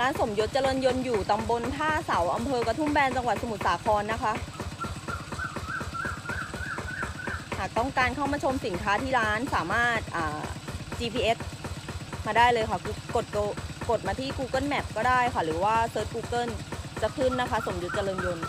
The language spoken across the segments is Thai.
ร้านสมยศเจริญยนต์อยู่ตำบลท่าเสาอำเภอกระทุ่มแบนจังหวัดสมุทรสาครนะคะ หากต้องการเข้ามาชมสินค้าที่ร้านสามารถ GPS มาได้เลยค่ะกดกดมาที่ Google Map ก็ได้ค่ะ หรือว่าเซิร์ช Google จะขึ้นนะคะ สมยศเจริญยนต์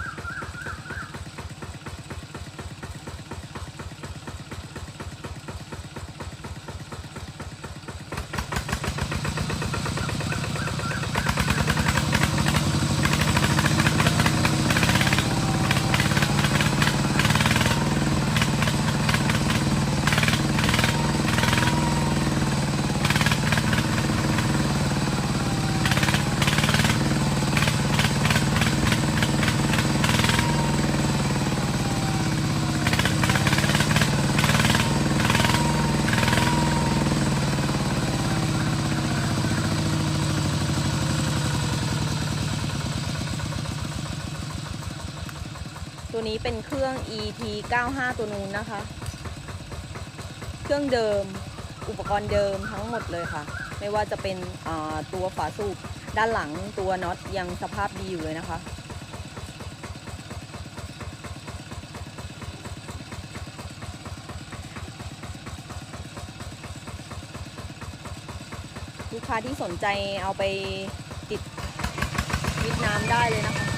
ตัวนี้เป็นเครื่อง ET 95ตัวนู้นนะคะ เครื่องเดิม อุปกรณ์เดิมทั้งหมดเลยค่ะ ไม่ว่าจะเป็นตัวฝาสูบด้านหลังตัวน็อตยังสภาพดีอยู่เลยนะคะลูกค้าที่สนใจเอาไปติดวิดน้ำได้เลยนะคะ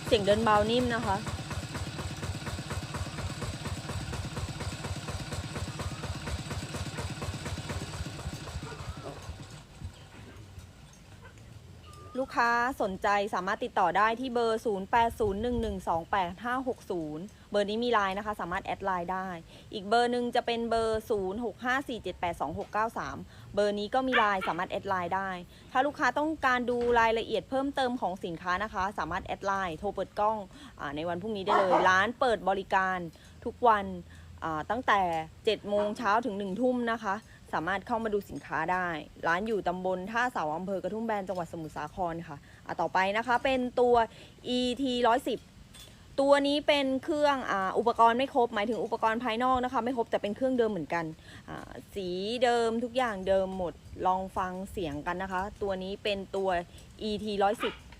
เสียงเดินเบานิ่มนะคะ ลูกค้าสนใจสามารถติดต่อได้ที่เบอร์ 0801128560 เบอร์นี้มีไลน์นะคะ สามารถแอดไลน์ได้ อีกเบอร์หนึ่งจะเป็นเบอร์ 0654782693 เบอร์นี้ก็มีไลน์สามารถแอดไลน์ได้ ถ้าลูกค้าต้องการดูรายละเอียดเพิ่มเติมของสินค้านะคะ สามารถแอดไลน์โทรเปิดกล้องอในวันพรุ่งนี้ได้เลย ร้านเปิดบริการทุกวันตั้งแต่7โมงเช้าถึง1ทุ่มนะคะ สามารถเข้ามาดูสินค้าได้ ร้านอยู่ตำบลท่าเสาอำเภอกระทุ่มแบนจังหวัดสมุทรสาครค่ะอะ ต่อไปนะคะเป็นตัว ET 110 ตัวนี้เป็นเครื่องออุปกรณ์ไม่ครบ หมายถึงอุปกรณ์ภายนอกนะคะ ไม่ครบแต่เป็นเครื่องเดิมเหมือนกัน สีเดิมทุกอย่างเดิมหมด ลองฟังเสียงกันนะคะ ตัวนี้เป็นตัว ET 110